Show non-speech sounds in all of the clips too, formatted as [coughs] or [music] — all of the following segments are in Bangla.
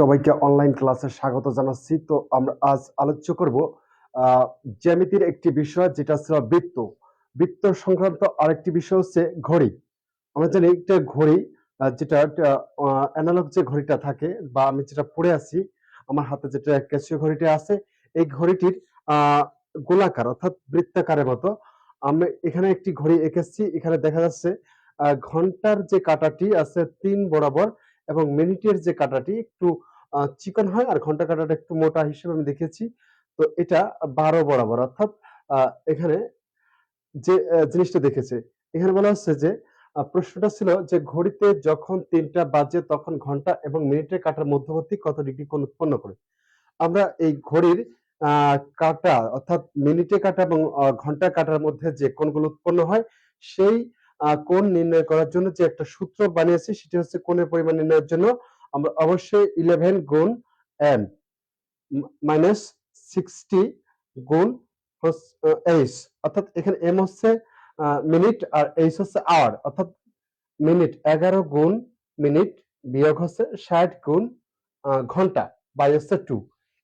সবাইকে অনলাইন ক্লাসে স্বাগত জানাচ্ছি। তো আমরা আজ আলোচ্য করব জ্যামিতির একটি বিষয় যেটা ছিল বৃত্ত। বৃত্ত সংক্রান্ত আরেকটি বিষয় হচ্ছে ঘড়ি। আমরা জানি একটা ঘড়ি যেটা অ্যানালগ যে ঘড়িটা থাকে বা আমি যেটা পড়ে আছি, আমার হাতে যেটা ক্যাসিও ঘড়িটা আছে, এই ঘড়িটির গোলাকার অর্থাৎ বৃত্তাকারের মতো। আমি এখানে একটি ঘড়ি এঁকেছি, এখানে দেখা যাচ্ছে ঘণ্টার যে কাঁটাটি আছে তিন বরাবর এবং মিনিটের যে কাঁটাটি একটু চিকন হয় আর ঘণ্টা কাটাটা একটু মোটা হিসেবে আমি দেখেছি। তো এটা বারো বরাবর। অর্থাৎ এখানে যে জিনিসটা দেখেছে, এখানে বলা হচ্ছে যে প্রশ্নটা ছিল যে, ঘড়িতে যখন তিনটা বাজে তখন ঘণ্টা এবং মিনিটের কাটার মধ্যবর্তী কত ডিগ্রি কোণ উৎপন্ন করে? আমরা এই ঘড়ির কাঁটা অর্থাৎ মিনিটে কাটা এবং ঘণ্টা কাটার মধ্যে যে কোণগুলো উৎপন্ন হয়, সেই কোণ নির্ণয় করার জন্য যে একটা সূত্র বানিয়েছি, সেটি হচ্ছে কোণের পরিমাণ নির্ণয়ের জন্য আমরা অবশ্যই ইলেভেন গুণ এম মাইনাস সিক্সটি গুণ এইচ অর্থাৎ এখানে এম হচ্ছে মিনিট আর এইচ হচ্ছে আওয়ার অর্থাৎ মিনিট এগারো গুণ মিনিট বিয়োগ হচ্ছে ষাট গুণ ঘণ্টা বাই হচ্ছে টু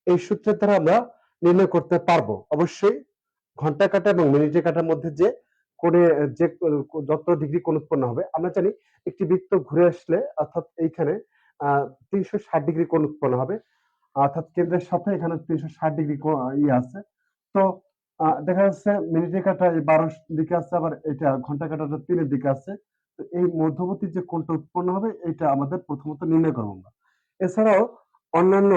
এই সূত্রের দ্বারা আমরা নির্ণয় করতে পারব। অবশ্যই ঘণ্টা কাটা এবং মিনিটের কাটার মধ্যে যে কোণে, যে যত ডিগ্রি কোণ উৎপন্ন হবে, আমরা জানি একটি বৃত্ত ঘুরে আসলে, অর্থাৎ এইখানে তিনশো ষাট ডিগ্রি কোণ উৎপন্ন হবে। অর্থাৎ কেন্দ্রের সাথে এখানে তিনশো ষাট ডিগ্রি ইয়ে আছে। তো দেখা যাচ্ছে মিনিটের কাটা এই বারো দিকে আছে, আবার এটা ঘণ্টা কাটাটা তিনের দিকে আছে। তো এই মধ্যবর্তী যে কোণটা উৎপন্ন হবে, এটা আমাদের প্রথমত নির্ণয় করব আমরা। এছাড়াও অন্যান্য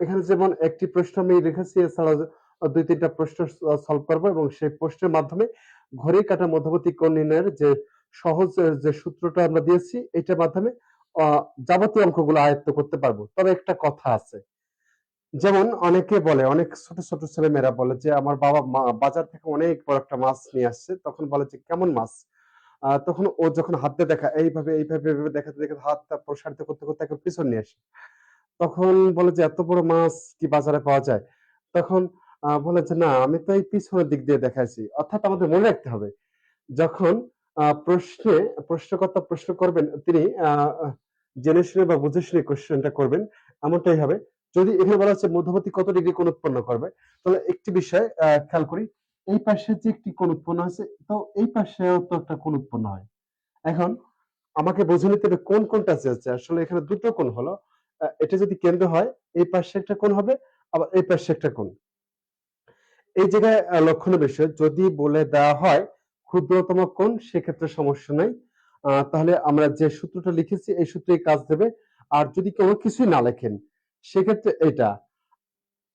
এখানে যেমন একটি প্রশ্ন আমি রেখেছি, এছাড়াও দুই তিনটা প্রশ্ন সলভ করব এবং সেই প্রশ্নের মাধ্যমে ঘড়ি কাটা মধ্যবর্তী কোণ নির্ণয়ের যে সহজ যে সূত্রটা আমরা দিয়েছি, এটার মাধ্যমে যাবতীয় অঙ্কগুলো আয়ত্ত করতে পারব। তবে একটা কথা আছে। যেমন অনেকে বলে, অনেক ছোট ছোট ছেলে মেয়েরা বলে যে, আমার বাবা বাজার থেকে অনেক বড় একটা মাছ নিয়ে আসছে। তখন বলে যে, কেমন মাছ? তখন ও যখন হাত দেখা, এইভাবে এইভাবে এইভাবে দেখাতে দেখাতে হাতটা প্রসারিত করতে করতে একদম পিছন নিয়ে আসে। তখন বলে যে, এত বড় মাছ কি বাজারে পাওয়া যায়? তখন বলে যে, না, আমি তো এই পিছনের দিক দিয়ে দেখাইছি। অর্থাৎ আমাদের মনে রাখতে হবে, যখন প্রশ্নে, প্রশ্নকর্তা প্রশ্ন করবেন, তিনি জেনে শুনে বা বুঝে শুনে কোশ্চেনটা করবেন। এমনটাই হবে। যদি এখানে বলা হচ্ছে মধ্যবর্তী কত ডিগ্রি কোণ উৎপন্ন করবে? তাহলে একটি বিষয় খেয়াল করি। এই পাশে যে একটি কোণ উৎপন্ন হয়েছে, তো এই পাশেও তো একটা কোণ উৎপন্ন হয়। এখন আমাকে বুঝে নিতে হবে কোন কোনটা চেয়েছে। আসলে এখানে দুটো কোণ হলো। এটা যদি কেন্দ্র হয়, এই পাশে একটা কোণ হবে, আবার এই পাশে একটা কোণ। এই জায়গায় লক্ষণীয় বিষয়, যদি বলে দেওয়া হয় ক্ষুদ্রতম কোণ, সেক্ষেত্রে সমস্যা নাই। তাহলে আমরা যে সূত্রটা লিখেছি, এই সূত্রেই কাজ দেবে। আর যদি কেউ কিছুই না লেখেন, সেক্ষেত্রে এটা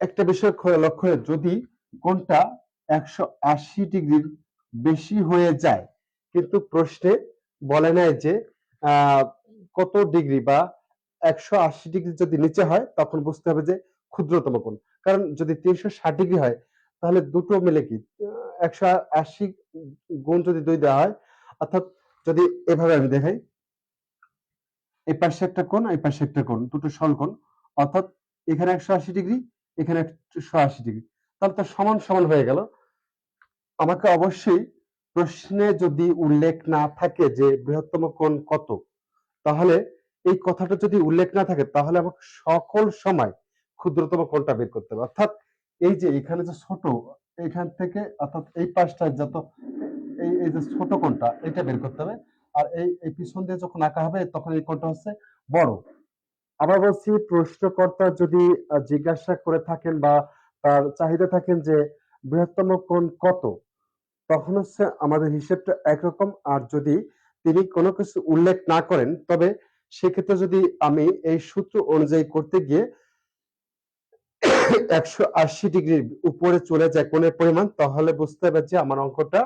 একটা বিষয় লক্ষ্য যদি কোনটা একশো আশি ডিগ্রির বেশি হয়ে যায়, কিন্তু প্রশ্নে বলে নাই যে কত ডিগ্রি বা একশো আশি ডিগ্রি যদি নিচে হয়, তখন বুঝতে হবে যে ক্ষুদ্রতম কোণ। কারণ যদি তিনশো ষাট ডিগ্রি হয়, তাহলে দুটো মিলে কি? একশো আশি গুণ যদি দুই দেওয়া হয়, অর্থাৎ যদি এভাবে আমি দেখাই, এই পাশে একটা কোণ, এই পাশে একটা কোণ, দুটো সলকোণ অর্থাৎ এখানে একশো আশি ডিগ্রি, এখানে একশো আশি ডিগ্রি। তাহলে তো সমান সমান হয়ে গেল। আমাকে অবশ্যই প্রশ্নে যদি উল্লেখ না থাকে যে বৃহত্তম কোণ কত, তাহলে এই কথাটা যদি উল্লেখ না থাকে, তাহলে আমাকে সকল সময় ক্ষুদ্রতম কোণটা বের করতে হবে। অর্থাৎ এই যে এখানে যে ছোট এখান থেকে অর্থাৎ এই পাশটা যত এই এই যে ছোট কোণটা এটা বের করতে হবে। আর এই এই পিছন দিয়ে যখন আঁকা হবে, তখন এই কোণটা হচ্ছে বড়। আবার বলছি, প্রশ্নকর্তা যদি জিজ্ঞাসা করে থাকেন বা তার চাহিদা থাকেন যে বৃহত্তম কোণ কত, তখন হচ্ছে আমাদের হিসেবটা একরকম। আর যদি তিনি কোনো কিছু উল্লেখ না করেন, তবে সেক্ষেত্রে যদি আমি এই সূত্র অনুযায়ী করতে গিয়ে একশো আশি ডিগ্রির উপরে চলে যায় কোণের পরিমাণ, তাহলে বুঝতে হবে যে আমার অঙ্কটা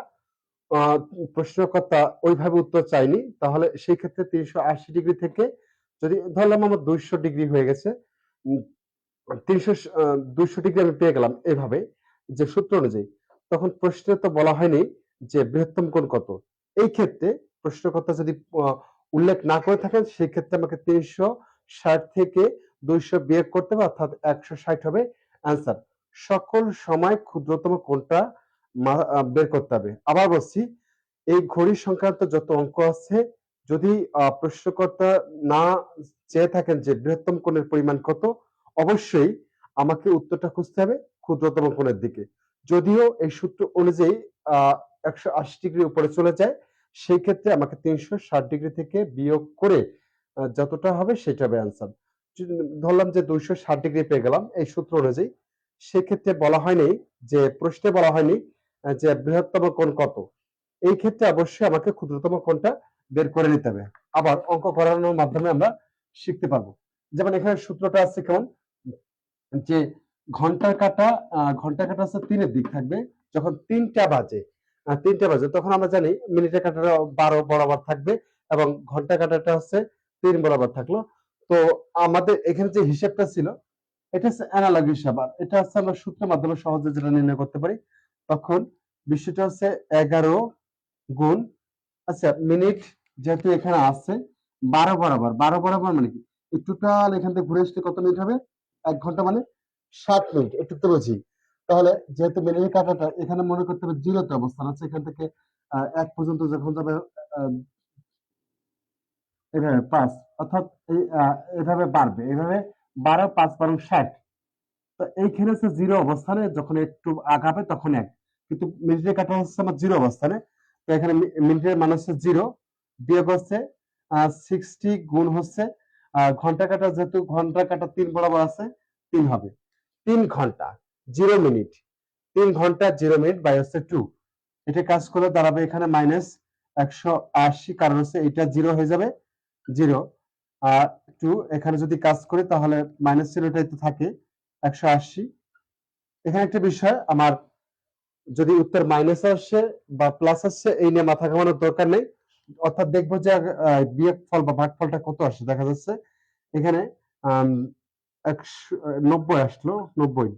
প্রশ্নকর্তা ওইভাবে উত্তর চাইনি তাহলে সেই ক্ষেত্রে তিনশো আশি ডিগ্রি থেকে যদি ধরলাম আমার দুইশো ডিগ্রি হয়ে গেছে তিনশো দুইশো ডিগ্রি আমি পেয়ে গেলাম এভাবে যে সূত্র অনুযায়ী। তখন প্রশ্নে তো বলা হয়নি যে বৃহত্তম কোণ কত। এই ক্ষেত্রে প্রশ্নকর্তা যদি উল্লেখ না করে থাকেন, সেই ক্ষেত্রে আমাকে তিনশো ষাট থেকে দুইশো বিয়োগ করতে হবে অর্থাৎ একশো ষাট হবে অ্যান্সার সকল সময় ক্ষুদ্রতম আহ, বের করতে হবে। আবার বলছি এই ঘড়ি সংক্রান্ত যত অঙ্ক আছে যদি প্রশ্নকর্তা না চেয়ে থাকেন যে বৃহত্তম কোণের পরিমাণ কত অবশ্যই আমাকে উত্তরটা খুঁজতে হবে ক্ষুদ্রতম কোণের দিকে। যদিও এই সূত্র অনুযায়ী আহ একশো আশি ডিগ্রি উপরে চলে যায় সেই ক্ষেত্রে আমাকে তিনশো ষাট ডিগ্রি থেকে বিয়োগ করে যতটা হবে সেটা হবে অ্যান্সার ধরলাম যে দুইশো ষাট ডিগ্রি পেয়ে গেলাম, এই সূত্র অনুযায়ী, সেক্ষেত্রে বলা হয়নি যে, প্রশ্নে বলা হয়নি যে বৃহত্তম কোণ কত। এই ক্ষেত্রে অবশ্যই আমাকে ক্ষুদ্রতম কোণটা বের করে নিতে হবে। আবার অঙ্ক করানোর মাধ্যমে আমরা শিখতে পারব। যেমন এখানে সূত্রটা আছে কেমন? যে ঘণ্টার কাটা ঘণ্টার কাটা আছে তিনের দিক থাকবে। যখন তিনটা বাজে তিনটা বাজে, তখন আমরা জানি মিনিটের কাটাটা বারো বরাবর থাকবে এবং ঘণ্টা কাটাটা হচ্ছে তিন বরাবর থাকল। তো আমাদের এখানে যে হিসাবটা ছিল, এটা হচ্ছে অ্যানালগ হিসাব। আর এটা হচ্ছে আমরা সূত্রের মাধ্যমে সহজে যেটা নির্ণয় করতে পারি, তখন বিষয়টা হচ্ছে এগারো গুণ আচ্ছা মিনিট যেহেতু এখানে আছে, বারো বরাবর বারো বরাবর মানে কি? টোটাল এখান থেকে ঘুরে আসতে কত মিনিট হবে? এক ঘণ্টা মানে ষাট মিনিট একটু তো বুঝি। তাহলে যেহেতু মিনিট কাটাটা, এখানে মনে করতে হবে জিরোতে অবস্থান আছে, এখান থেকে এক পর্যন্ত যখন যাবে এভাবে পাঁচ, অর্থাৎ এভাবে বাড়বে। এভাবে বারো, পাঁচ, বারো ষাট। তো এইখানে হচ্ছে জিরো অবস্থানে, যখন একটু আগাবে তখন এক। কিন্তু মিনিটের কাটা হচ্ছে আমার জিরো অবস্থানে। তো এখানে মি- মিনিটের মান হচ্ছে জিরো। বিয়োগ হচ্ছে সিক্সটি গুণ হচ্ছে ঘণ্টা কাটা যেহেতু ঘণ্টা কাটা তিন বরাবর আছে, তিন হবে। তিন ঘণ্টা, জিরো মিনিট। তিন ঘণ্টা, জিরো মিনিট বাই হচ্ছে টু এটা কাজ করে দাঁড়াবে এখানে মাইনাস একশো আশি, কারণ হচ্ছে এটা জিরো হয়ে যাবে। জিরো। আর টু, এখানে যদি কাজ করি তাহলে মাইনাস জিরোটাই তো থাকে, একশো আশি। এখানে একটা বিষয়, আমার যদি উত্তর মাইনাস আসছে বা প্লাস আসছে এই নিয়ে মাথা ঘামানোর দরকার নেই। অর্থাৎ দেখব যে বিয়োগ ফল বা ভাগফলটা কত আসছে দেখা যাচ্ছে। এখানে নব্বই আসলো, নব্বই।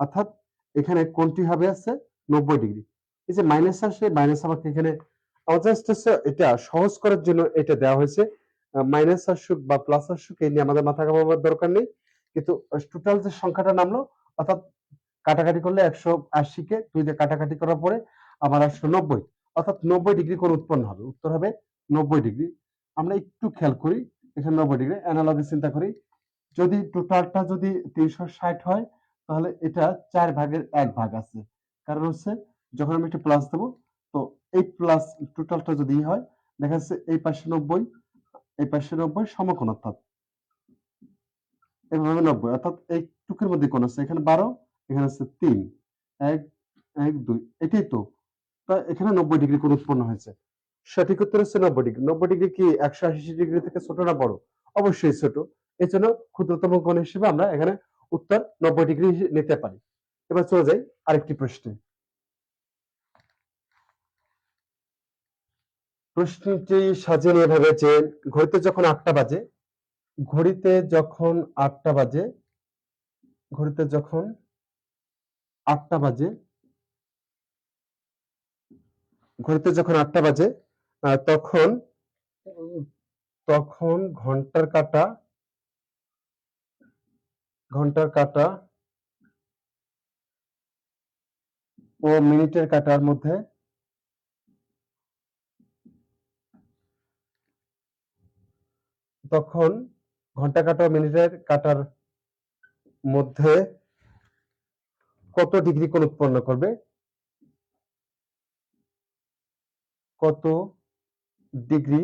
অর্থাৎ এখানে কোনটি হবে আছে? নব্বই ডিগ্রি। এই যে মাইনাস আসে মাইনাস আমাকে এখানে জাস্ট এটা সহজ করার জন্য এটা দেওয়া হয়েছে। মাইনাস আসুক বা প্লাস আসুক, এই নিয়ে আমাদের মাথা ঘামাবার দরকার নেই। কিন্তু টোটাল যে সংখ্যাটা নামলো, অর্থাৎ কাটাকাটি করলে একশো আশিকে দুই দিয়ে কাটাকাটি করার পরে আমার আসলো নব্বই। অর্থাৎ নব্বই ডিগ্রি কোণ উৎপন্ন হবে? উত্তর হবে নব্বই ডিগ্রি আমরা একটু খেয়াল করি, এখানে নব্বই ডিগ্রি অ্যানালজি চিন্তা করি। যদি টোটালটা যদি তিনশো ষাট হয়, তাহলে এটা চার ভাগের এক ভাগ আছে। কারণ হচ্ছে, যখন আমি একটা প্লাস দেবো, তো এই প্লাস টোটালটা যদি হয়, দেখা যাচ্ছে এই পাশে নব্বই এই পাশে নব্বই সমকোণ অর্থাৎ এভাবে নব্বই, অর্থাৎ এই টুকের মধ্যে কোণ আছে, এখানে বারো, এখানে আছে তিন, এক এক, দুই, এটাই তো। তা এখানে নব্বই ডিগ্রি কোণ উৎপন্ন হয়েছে। সঠিক উত্তর হচ্ছে নব্বই ডিগ্রি। নব্বই ডিগ্রি কি একশো আশি ডিগ্রি থেকে ছোট না বড়? অবশ্যই ছোট। এই জন্য ক্ষুদ্রতম কোণ হিসেবে আমরা এখানে উত্তর নব্বই ডিগ্রি নিতে পারি। এবার চলে যাই আরেকটি প্রশ্নে। প্রশ্নটি সাজিয়ে নিয়ে এভাবে যে ঘড়িতে যখন আটটা বাজে, ঘড়িতে যখন আটটা বাজে, ঘড়িতে যখন আটটা বাজে, ঘড়িতে যখন আটটা বাজে তখন তখন ঘণ্টার কাটা ঘণ্টার কাটা ও মিনিটের কাটার মধ্যে তখন ঘণ্টা কাটা মিনিটের কাটার মধ্যে কত ডিগ্রি কোণ উৎপন্ন করবে? কত ডিগ্রি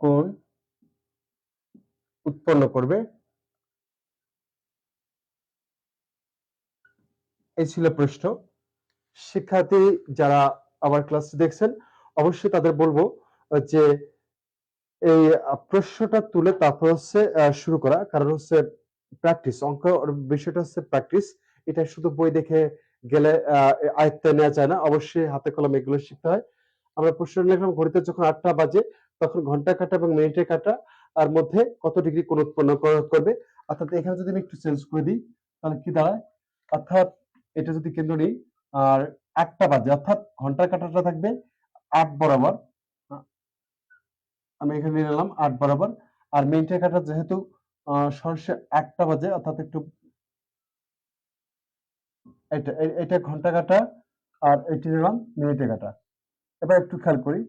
কোণ উৎপন্ন করবে? এই ছিল প্রশ্ন। শিক্ষার্থী যারা আমার ক্লাস দেখছেন, অবশ্যই তাদের বলব যে এই প্রশ্নটা তুলে তারপর হচ্ছে শুরু করা। কারণ হচ্ছে প্র্যাকটিস অঙ্ক বিষয়টা হচ্ছে প্র্যাকটিস এটা শুধু বই দেখে গেলে আয়ত্তে নেওয়া যায় না। অবশ্যই হাতে কলমে এগুলো শিখতে হয়। আমরা প্রশ্ন লিখলাম, ঘড়িতে যখন আটটা বাজে, তখন ঘণ্টা কাটা এবং মিনিটের কাটা আর মধ্যে কত ডিগ্রি কোণ উৎপন্ন করবে। অর্থাৎ এখানে যদি আমি একটু চেঞ্জ করে দিই, তাহলে কি দাঁড়ায়? অর্থাৎ এটা যদি কেন্দ্র নিই, আর একটা বাজে, অর্থাৎ ঘণ্টার কাটাটা থাকবে আট বরাবর। আমি এখানে নিয়ে নিলাম আট বরাবর। আর মিনিটের কাটা যেহেতু সরাসরি একটা বাজে, অর্থাৎ একটু এটা এটা ঘণ্টা কাটা, আর এটি নিলাম মিনিটের কাটা। এবার একটু খেয়াল করি।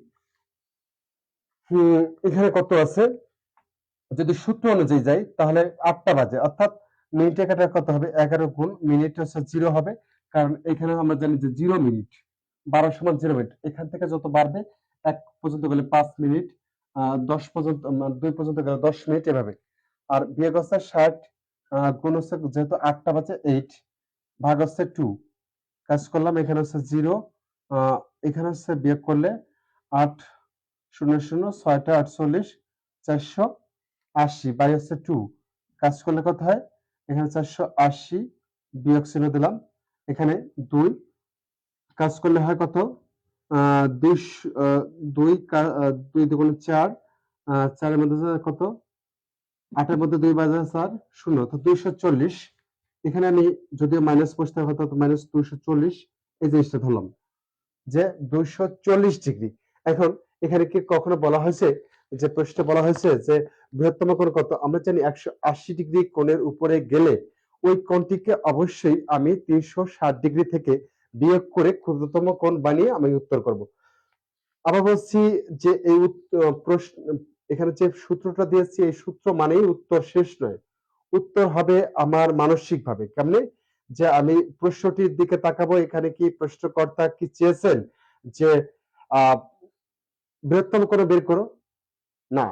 এখানে কত আছে? যদি সূত্র অনুযায়ী যাই, তাহলে আটটা বাজে, অর্থাৎ মিনিটে কাটা কত হবে? এগারো গুণ মিনিট হচ্ছে জিরো হবে, কারণ এখানে আমরা জানি যে জিরো মিনিট বারো সমান জিরো মিনিট এখান থেকে যত বাড়বে, এক পর্যন্ত গেলে পাঁচ মিনিট দশ পর্যন্ত দুই পর্যন্ত গেলে, দশ মিনিট এভাবে। আর বিয়োগ হচ্ছে ষাট গুণ হচ্ছে যেহেতু আটটা বাজে এইট ভাগ হচ্ছে টু কাজ করলাম, এখানে হচ্ছে জিরো এখানে হচ্ছে বিয়োগ করলে আট শূন্য শূন্য ছয়টা আটচল্লিশ, চারশো আশি বাই হচ্ছে টু কাজ করলে কত হয়? এখানে চারশো আশি বিয়োগ চিহ্ন দিলাম, এখানে দুই, কাজ করলে হয় কত? দুই দুই চার চারের মধ্যে কত? আটের মধ্যে দুই বাজে চার শূন্য, তো দুইশো চল্লিশ। এখানে আমি যদিও মাইনাস বসতে মাইনাস দুইশো চল্লিশ এই জিনিসটা ধরলাম। যে দুইশো চল্লিশ ডিগ্রি। এখন এখানে কি কখনো বলা হয়েছে? যে প্রশ্নে বলা হয়েছে যে বৃহত্তম কোণ কত? আমরা জানি একশো আশি ডিগ্রি কোণের উপরে গেলে ওই কোণটিকে অবশ্যই আমি তিনশো ষাট ডিগ্রি থেকে বিয়োগ করে ক্ষুদ্রতম কোণ বানিয়ে আমি উত্তর করব। আবার বলছি যে এই প্রশ্ন, এখানে যে সূত্রটা দিয়েছি, এই সূত্র মানেই উত্তর শেষ নয়। উত্তর হবে আমার মানসিক ভাবে কেমনে? যে আমি প্রশ্নটির দিকে তাকাবো, এখানে কি প্রশ্নকর্তা কি চেয়েছেন যে বৃহত্তম করে বের করো? না।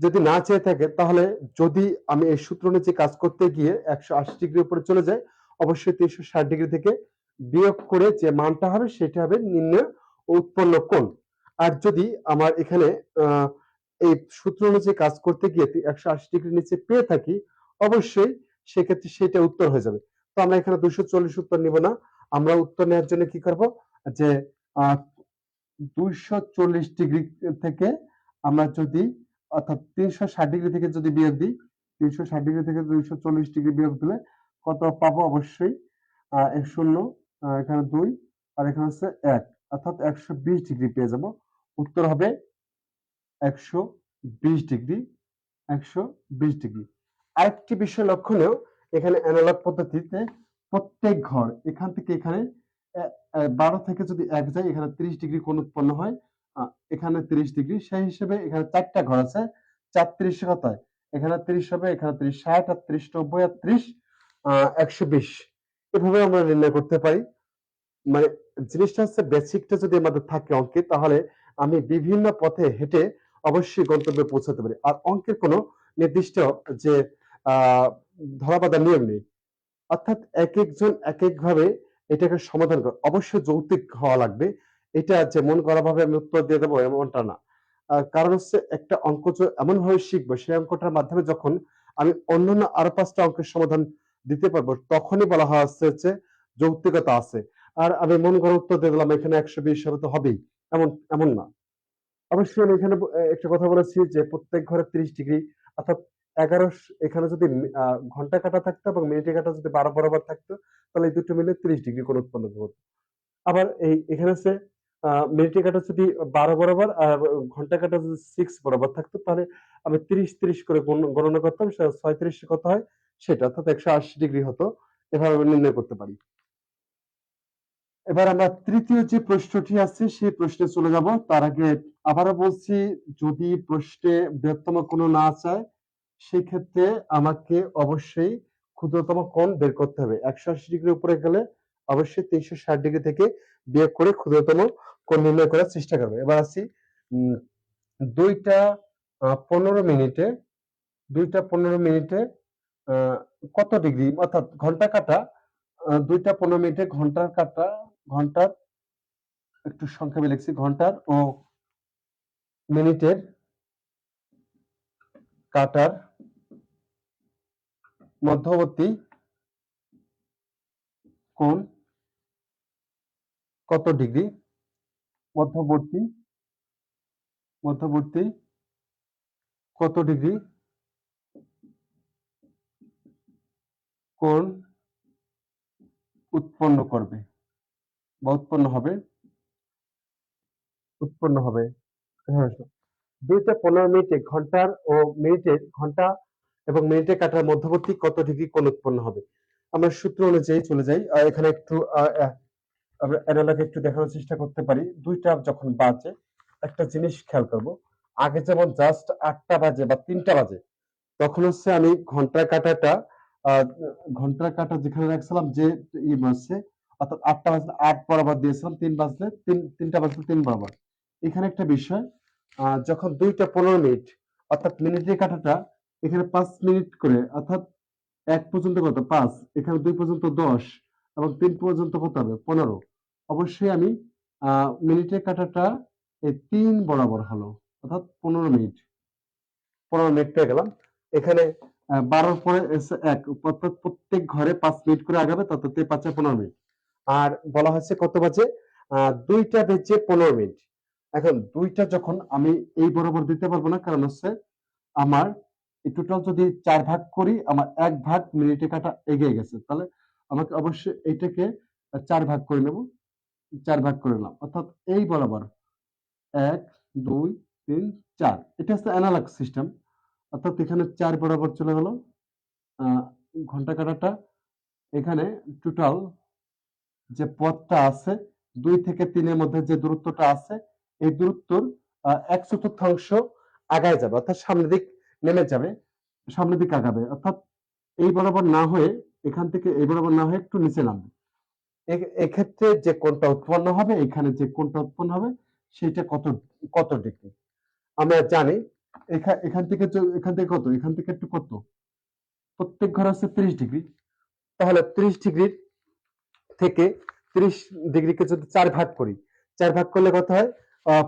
যদি না চেয়ে থাকে, তাহলে যদি আমি এই সূত্র নিচে কাজ করতে গিয়ে একশো আশি ডিগ্রি উপরে চলে যাই, অবশ্যই তিনশো ষাট ডিগ্রি থেকে বিয়োগ করে যে মানটা হবে সেটা হবে নিম্ন উৎপন্ন কোণ। আর যদি আমার এখানে এই সূত্র অনুযায়ী কাজ করতে গিয়ে একশো আশি ডিগ্রি নিচে পেয়ে থাকি অবশ্যই সেক্ষেত্রে সেটা উত্তর হয়ে যাবে। তো আমরা এখানে দুশো চল্লিশ উত্তর নিব না। আমরা উত্তর নেওয়ার জন্য কি করব? যে দুইশো চল্লিশ ডিগ্রি থেকে আমরা যদি অর্থাৎ তিনশো ষাট ডিগ্রি থেকে যদি বিয়োগ দিই তিনশো ষাট ডিগ্রি থেকে দুইশো চল্লিশ ডিগ্রি বিয়োগ দিলে কত পাবো? অবশ্যই আহ, শূন্য। এখানে দুই, আর এখানে হচ্ছে এক। অর্থাৎ একশো বিশ ডিগ্রি পেয়ে যাব। উত্তর হবে একশো বিশ ডিগ্রি, একশো বিশ ডিগ্রি। আরেকটি বিষয় লক্ষণীয় এখানে অ্যানালগ পদ্ধতিতে প্রত্যেক ঘর, এখান থেকে এখানে বারো থেকে যদি এক যায়, এখানে ত্রিশ ডিগ্রি কোণ উৎপন্ন হয়। এখানে ত্রিশ ডিগ্রি, সেই হিসেবে এখানে চারটা ঘর আছে চার ত্রিশ কত এখানে ত্রিশ হবে, এখানে ত্রিশ ষাট, আর ত্রিশ নব্বই, আর ত্রিশ একশো বিশ। এভাবে আমরা নির্ণয় করতে পারি। মানে জিনিসটা হচ্ছে বেসিকটা যদি আমাদের থাকে অঙ্কে, তাহলে আমি বিভিন্ন পথে হেঁটে অবশ্যই গন্তব্যে পৌঁছাতে পারি। আর অঙ্কের কোনো নির্দিষ্ট যে আহ ধরাবাধা নিয়ম নেই। অর্থাৎ এক একজন এক এক ভাবে এটাকে সমাধান করে, অবশ্যই যৌক্তিক হওয়া লাগবে। এটা যে মন করা ভাবে আমি উত্তর দিয়ে দেবো এমনটা না। কারণ হচ্ছে একটা অঙ্ক এমন ভাবে শিখব, সেই অঙ্কটার মাধ্যমে যখন আমি অন্যান্য আরও পাঁচটা অঙ্কের সমাধান দিতে পারব, তখনই বলা হয় হচ্ছে যৌক্তিকতা আছে। আর আমি মন করা উত্তর দিয়ে দিলাম এখানে একশো বিশ হবে তো হবেই। এমন এমন না। অবশ্যই আমি এখানে একটা কথা বলেছি যে প্রত্যেক ঘরে ত্রিশ ডিগ্রি অর্থাৎ এগারো এখানে যদি ঘণ্টা কাটা থাকতো এবং মিনিটে কাটা যদি বারো বরাবর থাকতো তাহলে এই দুটো মিলে ত্রিশ ডিগ্রি কোণ উৎপন্ন করতো আবার এই এখানে আহ, মিনিটে কাটা যদি বারো বরাবর আর ঘণ্টা কাটা যদি সিক্স বরাবর থাকতো তাহলে আমি তিরিশ তিরিশ করে গণনা করতাম ছয়ত্রিশ কত হয়? সেটা অর্থাৎ একশো আশি ডিগ্রি হতো। এভাবে আমি নির্ণয় করতে পারি। এবার আমরা তৃতীয় যে প্রশ্নটি আছে, সেই প্রশ্নে চলে যাব। তার আগে আবারও বলছি, যদি প্রশ্নে বৃহত্তম কোনো না চায় সেই ক্ষেত্রে আমাকে অবশ্যই ক্ষুদ্রতম কোণ বের করতে হবে। একশো আশি ডিগ্রি উপরে গেলে অবশ্যই তিনশো ষাট ডিগ্রি থেকে বিয়োগ করে ক্ষুদ্রতম কোণ নির্ণয় করার চেষ্টা করবে। এবার আসি দুইটা পনেরো মিনিটে, দুইটা পনেরো মিনিটে কত ডিগ্রি? অর্থাৎ ঘণ্টা কাটা দুইটা পনেরো মিনিটে ঘণ্টার কাটা ঘণ্টার, একটু সংক্ষেপে লিখছি, ঘণ্টার ও মিনিটের কাটার মধ্যবর্তী কোণ কত ডিগ্রি? মধ্যবর্তী মধ্যবর্তী কত ডিগ্রি? কোণ উৎপন্ন করবে? বা উৎপন্ন হবে? উৎপন্ন হবে। হ্যাঁ, দুইটা পনেরো মিনিটে ঘণ্টার ও মিনিটের ঘণ্টা এবং মিনিটে কাটার মধ্যবর্তী কত ডিগ্রি কোণ উৎপন্ন হবে? আমরা সূত্র অনুযায়ী চলে যাই। এখানে একটু একটু দেখানোর চেষ্টা করতে পারি। দুইটা যখন বাজে একটা জিনিস খেয়াল করব। আগে যেমন জাস্ট আটটা বাজে বা তিনটা বাজে তখন হচ্ছে আমি ঘণ্টার কাটাটা আহ, ঘণ্টার কাটা যেখানে রাখছিলাম যে মাসে অর্থাৎ আটটা বাজলে আট বরাবর দিয়েছিলাম, তিন বাজলে তিন, তিনটা বাজলে তিন বরাবর। এখানে একটা বিষয় যখন দুইটা পনেরো মিনিট, অর্থাৎ মিনিটের কাটাটা, এখানে পাঁচ মিনিট করে, অর্থাৎ এক পর্যন্ত কত? পাঁচ। এখানে দুই পর্যন্ত দশ এবং তিন পর্যন্ত কত হবে? পনেরো। অবশ্যই আমি মিনিটের কাটাটা এই তিন বরাবর হলো, অর্থাৎ পনেরো মিনিট। পনেরো মিনিট পেয়ে গেলাম। এখানে বারোর পরে এক, অর্থাৎ প্রত্যেক ঘরে পাঁচ মিনিট করে আগাবে, তত পাঁচে পনেরো মিনিট। আর বলা হয়েছে কত বাজে? দুইটা বেজে পনেরো মিনিট। এখন দুইটা যখন আমি এই বরাবর দিতে পারব না, কারণ হচ্ছে আমার টোটাল যদি চার ভাগ করি, আমার এক ভাগ মিনিটে কাটা এগিয়ে গেছে। তাহলে আমাকে অবশ্যই এটাকে চার ভাগ করে নেব। চার ভাগ করে নিলাম। অর্থাৎ এই বরাবর এক, দুই, তিন, চার। এটা হচ্ছে অ্যানালগ সিস্টেম অর্থাৎ এখানে চার বরাবর চলে গেল। ঘণ্টা কাটাটা এখানে টোটাল যে পথটা আছে, দুই থেকে তিনের মধ্যে যে দূরত্বটা আছে, এই দূরত্বর এক চতুর্থাংশ আগায় যাবে, অর্থাৎ সামনের দিক নেমে যাবে, সামনের দিক আগাবে। অর্থাৎ এই বরাবর না হয়ে এখান থেকে এই বরাবর না হয়ে একটু নিচে নামবে। এক্ষেত্রে যে কোনটা উৎপন্ন হবে, এখানে যে কোনটা উৎপন্ন হবে সেটা কত কত ডিগ্রি? আমরা জানি, এখা- এখান থেকে এখান থেকে কত? এখান থেকে একটু কত? প্রত্যেক ঘর আছে ত্রিশ ডিগ্রি। তাহলে ত্রিশ ডিগ্রির থেকে ত্রিশ ডিগ্রিকে যদি চার ভাগ করি, চার ভাগ করলে কত হয়?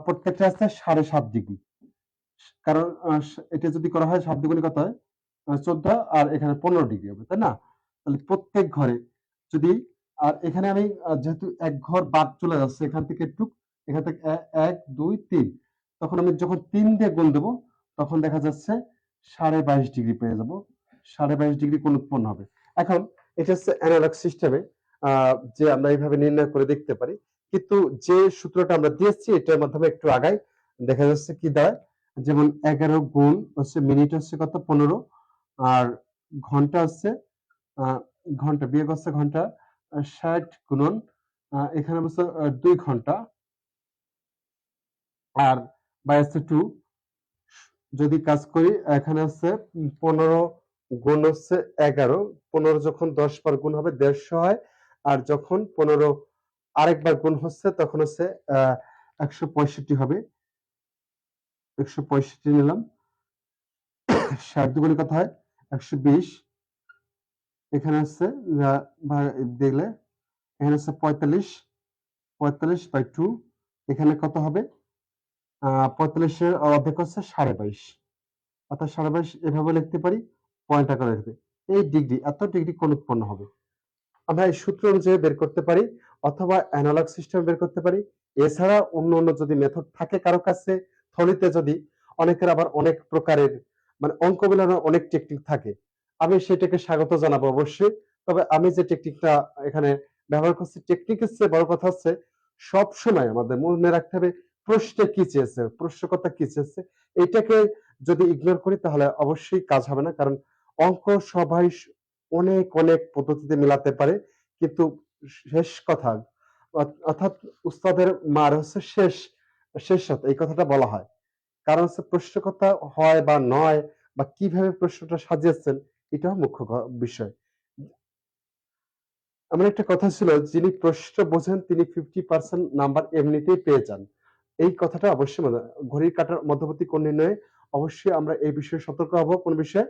প্রত্যেকটা আছে সাড়ে সাত ডিগ্রি। কারণ এটা যদি করা হয়, সাত দুগুণে কত হয়? চোদ্দ, আর এখানে পনেরো ডিগ্রি হবে, তাই না? তাহলে প্রত্যেক ঘরে যদি, আর এখানে আমি যেহেতু এক ঘর বাদ চলে যাচ্ছে, এখান থেকে একটু এখান থেকে এক, দুই, তিন, তখন আমি যখন তিন দিয়ে গুণ দেবো, তখন দেখা যাচ্ছে সাড়ে বাইশ ডিগ্রি পেয়ে যাব। সাড়ে বাইশ ডিগ্রি কোন উৎপন্ন হবে? এখন, এটা হচ্ছে অ্যানালগ সিস্টেমে যে আমরা এইভাবে নির্ণয় করে দেখতে পারি। কিন্তু যে সূত্রটা আমরা দিয়েছি, এটার মাধ্যমে একটু আগাই। দেখা যাচ্ছে কি দাঁড়ায়? যেমন এগারো গুণ হচ্ছে মিনিট হচ্ছে কত? পনেরো। আর ঘণ্টা হচ্ছে ঘণ্টা, বিয়োগ হচ্ছে ঘণ্টা ষাট গুণন এখানে হচ্ছে দুই ঘণ্টা। আর বাই হচ্ছে টু। যদি কাজ করি, এখানে হচ্ছে পনেরো গুণ হচ্ছে এগারো। পনেরো যখন দশ বার গুণ হবে, দেড়শো হয়। আর যখন পনেরো আরেকবার গুণ হচ্ছে, তখন হচ্ছে একশো হবে। একশো পঁয়ষট্টি নিলাম। ষাট দুগুণে কত হয়? একশো বিশ। এখানে হচ্ছে দেখলে, এখানে হচ্ছে পঁয়তাল্লিশ। পঁয়তাল্লিশ বাই টু এখানে কত হবে? পঁয়তাল্লিশের অর্ধেক হচ্ছে সাড়ে বাইশ। অর্থাৎ সাড়ে বাইশ এভাবে লিখতে পারি পয়েন্ট আকারে লিখবে এই ডিগ্রি, এত ডিগ্রি কোন উৎপন্ন হবে? আমরা এই সূত্র অনুযায়ী বের করতে পারি অথবা অ্যানালগ সিস্টেম বের করতে পারি। এছাড়া অন্য অন্য যদি মেথড থাকে কারও কাছে, থলিতে যদি অনেকের আবার অনেক প্রকারের মানে অঙ্ক মেলানোর অনেক টেকনিক থাকে। আমি সেটাকে স্বাগত জানাব অবশ্যই। তবে আমি যে টেকনিকটা এখানে ব্যবহার করছি টেকনিকের চেয়ে বড় কথা হচ্ছে সব সময় আমাদের মনে রাখতে হবে প্রশ্নে কি চেয়েছে, প্রশ্নকর্তা কি চেয়েছে। এটাকে যদি ইগনোর করি তাহলে অবশ্যই কাজ হবে না। কারণ অঙ্ক সবাই অনেক অনেক পদ্ধতিতে মেলাতে পারে। কিন্তু শেষ কথা অর্থাৎ উস্তাদের মার হচ্ছে শেষ শেষ এই কথাটা বলা হয়। কারণ হচ্ছে প্রশ্নকর্তা হয় বা নয় বা কীভাবে প্রশ্নটা সাজিয়েছেন, এটাও মুখ্য বিষয়। আমার একটা কথা ছিল, যিনি প্রশ্ন বোঝেন, তিনি ফিফটি পার্সেন্ট নাম্বার এমনিতেই পেয়ে যান। এই কথাটা অবশ্যই ঘড়ির কাটার মধ্যবর্তী কোন নির্ণয়ে অবশ্যই আমরা এই বিষয়ে সতর্ক হব। কোন বিষয়ে?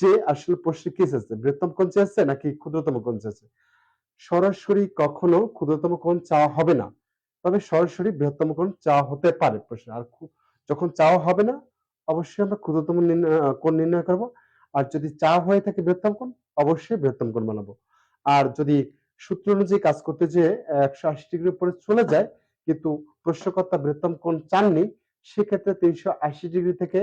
যে আসলে প্রশ্ন কি চেয়েছে বৃহত্তম কোণ চেয়েছে নাকি ক্ষুদ্রতম কোণ চেয়েছে সরাসরি কখনো ক্ষুদ্রতম কোণ চাওয়া হবে না, তবে সরাসরি বৃহত্তম কোণ চাওয়া হতে পারে প্রশ্ন। আর যখন চাওয়া হবে না, অবশ্যই আমরা ক্ষুদ্রতম কোণ নির্ণয় করব। আর যদি চাওয়া হয়ে থাকে বৃহত্তম কোণ, অবশ্যই বৃহত্তম কোণ বানাবো। আর যদি সূত্র অনুযায়ী কাজ করতে যেয়ে একশো আশি ডিগ্রির উপরে চলে যায়, কিন্তু প্রশ্নকর্তা বৃহত্তম কোণ চাননি, সেক্ষেত্রে তিনশো আশি ডিগ্রি থেকে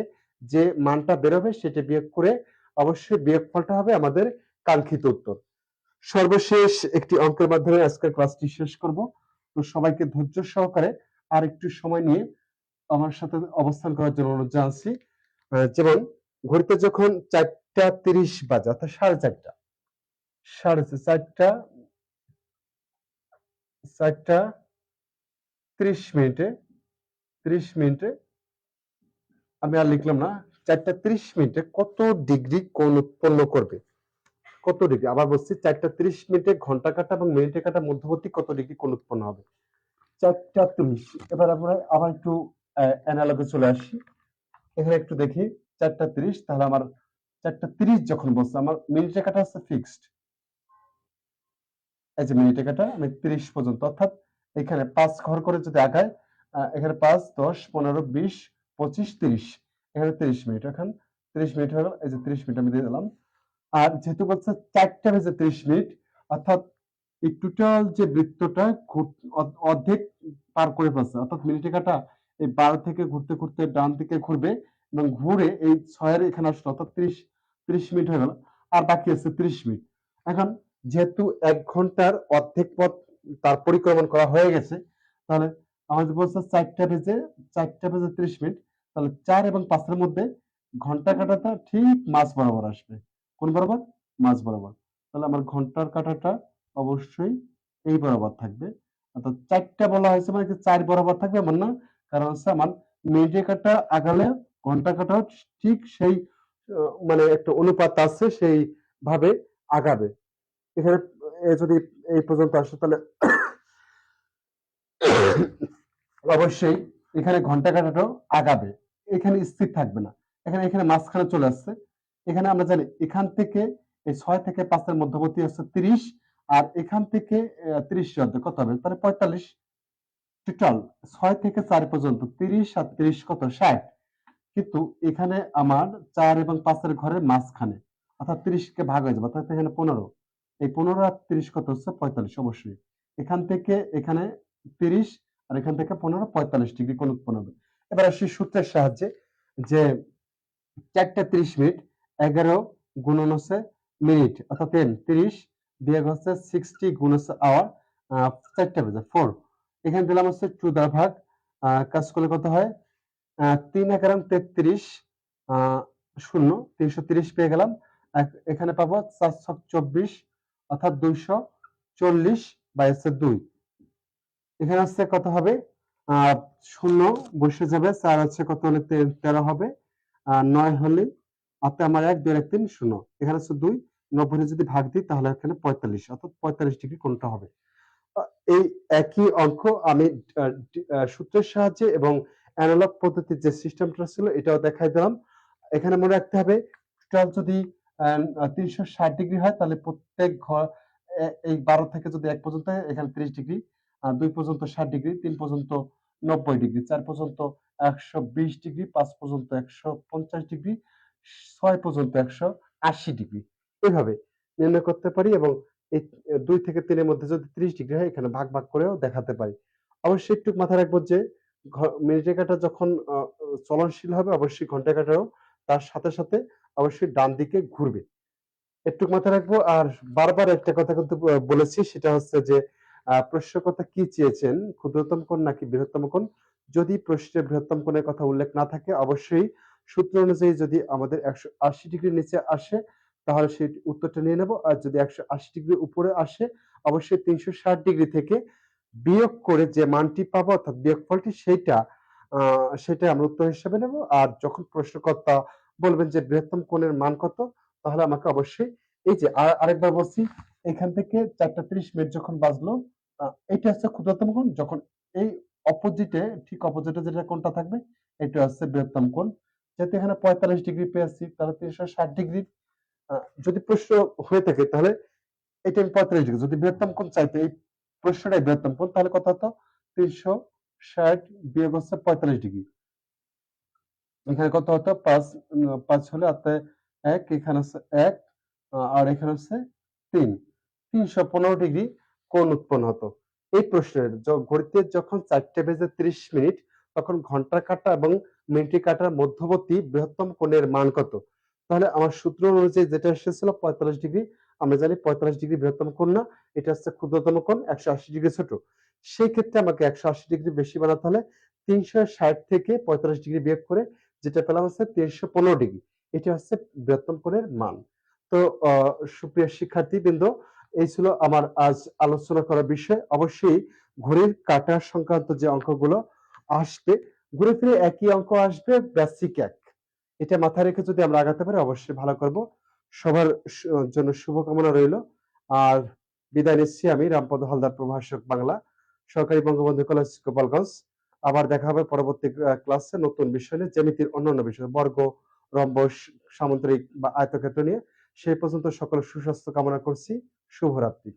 যে মানটা বেরোবে, সেটা বিয়োগ করে অবশ্যই বিয়োগ ফলটা হবে আমাদের কাঙ্ক্ষিত উত্তর। সর্বশেষ একটি অঙ্কের মাধ্যমে আজকের ক্লাসটি শেষ করব। তো সবাইকে ধৈর্য সহকারে আর একটু সময় নিয়ে আমার সাথে অবস্থান করার জন্য অনুরোধ জানাচ্ছি। যেমন, ঘড়িতে যখন চারটা তিরিশ বাজে, অর্থাৎ সাড়ে চারটা সাড়ে চারটা চারটা ত্রিশ মিনিটে ত্রিশ মিনিটে, আমি আর লিখলাম না চারটা ত্রিশ মিনিটে কত ডিগ্রি কোণ উৎপন্ন করবে? কত ডিগ্রি? আবার বলছি, চারটা ত্রিশ মিনিটে ঘণ্টা কাটা এবং মিনিটে কাটা মধ্যবর্তী কত ডিগ্রি কোণ উৎপন্ন হবে? চারটা ত্রিশ। এবার আমরা আবার একটু অ্যানালগে চলে আসি। এখানে একটু দেখি, চারটা ত্রিশ, তাহলে আমার চারটা ত্রিশ যখন বলছে আমার মিনিটে কাটা হচ্ছে ফিক্সড এই যে মিনিটে কাটা, আমি ত্রিশ পর্যন্ত, অর্থাৎ এখানে পাঁচ ঘর করে যদি আগায় এখানে পাঁচ, দশ, পনেরো, বিশ, পঁচিশ, তিরিশ। এখানে তিরিশ মিনিট, এখন তিরিশ মিনিট হয়ে গেল এই যে তিরিশ মিনিট আমি দিয়ে দিলাম। আর যেহেতু বলছে চারটা বেজে তিরিশ মিনিট, অর্থাৎ এই টোটাল যে বৃত্তটা অর্ধেক পার করে ফেলছে, অর্থাৎ মিনিটে কাটা এই বারো থেকে ঘুরতে ঘুরতে ডান দিকে ঘুরবে এবং ঘুরে এই ছয়ের এখানে আসলো, অর্থাৎ ত্রিশ ত্রিশ মিনিট হয়ে গেল, আর বাকি আছে ত্রিশ মিনিট। এখন যেহেতু এক ঘণ্টার অর্ধেক পথ তার পরিক্রমণ করা হয়ে গেছে, তাহলে আমাদের বলছে চারটা বেজে চারটা বেজে ত্রিশ মিনিট তাহলে চার এবং পাঁচের মধ্যে ঘণ্টা কাটাটা ঠিক মাঝ বরাবর আসবে। কোন বরাবর? মাঝ বরাবর। তাহলে আমার ঘণ্টার কাটাটা অবশ্যই এই বরাবর থাকবে। অর্থাৎ চারটা বলা হয়েছে মানে চার বরাবর থাকবে এমন না। কারণ হচ্ছে আমার মিনিটে কাটা আগালে ঘণ্টা কাটাও ঠিক সেই মানে একটা অনুপাত আছে সেই ভাবে আগাবে। এখানে যদি এই পর্যন্ত আসে তাহলে [coughs] অবশ্যই এখানে ঘণ্টা কাটাটাও আগাবে। এখানে স্থির থাকবে না। এখানে এখানে মাঝখানে চলে আসছে। এখানে আমরা জানি এখান থেকে এই ছয় থেকে পাঁচের মধ্যবর্তী হচ্ছে তিরিশ, আর এখান থেকে তিরিশ অর্ধ কত হবে? তাহলে পঁয়তাল্লিশ। টোটাল ছয় থেকে চার পর্যন্ত তিরিশ আর তিরিশ কত? ষাট। কিন্তু এখানে আমার চার এবং পাঁচের ঘরের মাঝখানে, অর্থাৎ তিরিশ কে ভাগ হয়ে যাবে, অর্থাৎ এখানে পনেরো। এই পনেরো আর তিরিশ কত হচ্ছে? পঁয়তাল্লিশ, অবশ্যই। এখান থেকে, এখানে তিরিশ, আর এখান থেকে পনেরো, পঁয়তাল্লিশ ডিগ্রি কোন উৎপন্ন হবে। এবার আসি সূত্রের সাহায্যে যে চারটা তিরিশ মিনিট, এগারো গুণন হচ্ছে মিনিট, অর্থাৎ টেন তিরিশ বিয়োগ হচ্ছে সিক্সটি গুণ হচ্ছে আওয়ার চারটা বেজে ফোর এখানে দিলাম হচ্ছে টু ভাগ কাজ করলে কত হয়? তিন এগারো তেত্রিশ শূন্য, তিনশো তিরিশ পেয়ে গেলাম। এখানে পাবো চারশো চব্বিশ, অর্থাৎ দুইশো চল্লিশ বাই হচ্ছে দুই। এখানে হচ্ছে কত হবে? শূন্য বসে যাবে, চার হচ্ছে কত হলে তেরো হবে। নয় হলে অর্থাৎ আমার এক, দুই, এক, তিন, শূন্য। এখানে হচ্ছে দুই নব্বই যদি ভাগ দিই, তাহলে এখানে পঁয়তাল্লিশ, অর্থাৎ পঁয়তাল্লিশ ডিগ্রি কোনটা হবে। এই একই অঙ্ক আমি সূত্রের সাহায্যে এবং অ্যানালগ পদ্ধতির যে সিস্টেমটা ছিল, এটাও দেখাই দিলাম। এখানে মনে রাখতে হবে টোটাল যদি তিনশো ষাট ডিগ্রি হয়, তাহলে প্রত্যেক ঘর এই বারো থেকে যদি এক পর্যন্ত এখানে ত্রিশ ডিগ্রি। দুই পর্যন্ত ষাট ডিগ্রি, তিন পর্যন্ত নব্বই ডিগ্রি, চার পর্যন্ত একশো বিশ ডিগ্রি, পাঁচ পর্যন্ত একশো পঞ্চাশ ডিগ্রি, ছয় পর্যন্ত একশো আশি ডিগ্রি। এভাবে নির্ণয় করতে পারি এবং এই দুই থেকে তিনের মধ্যে যদি ত্রিশ ডিগ্রি হয়, এখানে ভাগ ভাগ করেও দেখাতে পারি। অবশ্যই একটু মাথায় রাখব যে মিনিটে কাটা যখন চলনশীল হবে, অবশ্যই ঘণ্টা কাটাও। তার সাথে সাথে অবশ্যই ডান দিকে ঘুরবে। একটু মাথায় রাখব, আর বারবার একটা কথা কিন্তু বলেছি, সেটা হচ্ছে যে প্রশ্নকর্তা কি চেয়েছেন? ক্ষুদ্রতম কোণ নাকি বৃহত্তম কোণ? যদি প্রশ্নে বৃহত্তম কোণের কথা উল্লেখ না থাকে, অবশ্যই সূত্র অনুযায়ী যদি আমাদের একশো আশি ডিগ্রির নিচে আসে, তাহলে সেই উত্তরটা নিয়ে নেব। আর যদি একশো আশি ডিগ্রি উপরে আসে, অবশ্যই তিনশো ষাট ডিগ্রি থেকে বিয়োগ করে যে মানটি পাবো, অর্থাৎ বিয়োগফলটি, সেইটা সেটা আমরা উত্তর হিসেবে নেব। আর যখন প্রশ্নকর্তা বলবেন যে বৃহত্তম কোণের মান কত, তাহলে আমাকে অবশ্যই এই যে আরেকবার বলছি, এখান থেকে চারটা ত্রিশ মিনিট যখন বাজলো এটা হচ্ছে ক্ষুদ্রতম কোণ, যখন এই অপোজিটে ঠিক অপোজিটে যেটা কোণটা থাকবে, এটা হচ্ছে বৃহত্তম কোণ। যেহেতু এখানে পঁয়তাল্লিশ ডিগ্রি পেয়েছি, তাহলে তিনশো ষাট ডিগ্রি যদি প্রশ্ন হয়ে থাকে, তাহলে এটা পঁয়তাল্লিশ ডিগ্রি, যদি বৃহত্তম কোণ চাইতে এই প্রশ্নটাই বৃহত্তম কোণ, তাহলে কত হতো তিনশো ষাট বিয়োগ হচ্ছে পঁয়তাল্লিশ ডিগ্রি। এখানে কত হতো? পাঁচ পাঁচ হলে অর্থাৎ এক, এখানে এক আর এখানে হচ্ছে তিন। তিনশো পনেরো ডিগ্রি কোণ উৎপন্ন হতো। এই প্রশ্নের ঘড়িতে যখন চারটে বেজে ত্রিশ মিনিট, তখন ঘণ্টা কাটা এবং মিনিট কাটার মধ্যবর্তী বৃহত্তম কোণের মান কত? তাহলে আমার সূত্র অনুযায়ী যেটা এসেছিল পঁয়তাল্লিশ ডিগ্রি, আমরা জানি পঁয়তাল্লিশ ডিগ্রি বৃহত্তম কোণ না, এটা হচ্ছে ক্ষুদ্রতম কোণ, একশো আশি ডিগ্রি ছোট। সেই ক্ষেত্রে আমাকে একশো আশি ডিগ্রি বেশি বানাতে হলে তিনশো ষাট থেকে পঁয়তাল্লিশ ডিগ্রি বিয়োগ করে, যেটা পেলাম হচ্ছে তিনশো পনেরো ডিগ্রি। এটা হচ্ছে বৃহত্তম কোণের মান। তো সুপ্রিয় শিক্ষার্থী বৃন্দ এই ছিল আমার আজ আলোচনা করার বিষয়। অবশ্যই ঘড়ির কাটা সংক্রান্ত যে অঙ্কগুলো আসবে, ঘুরে ফিরে একই অঙ্ক আসবে বেসিক এক। এটা মাথায় রেখে যদি আমরা আগাতে পারি, অবশ্যই ভালো করব। সবার জন্য শুভকামনা রইল। আর বিদায় নিচ্ছি আমি, রামপদ হালদার, প্রভাষক বাংলা সরকারি বঙ্গবন্ধু কলেজ, গোপালগঞ্জ। আবার দেখা হবে পরবর্তী ক্লাসে নতুন বিষয় নিয়ে, জ্যামিতির অন্যান্য বিষয়, বর্গ, রম্বস, সামুদ্রিক বা আয়তক্ষেত্র নিয়ে। সেই পর্যন্ত সকল সুস্বাস্থ্য কামনা করছি। শুভরাত্রি।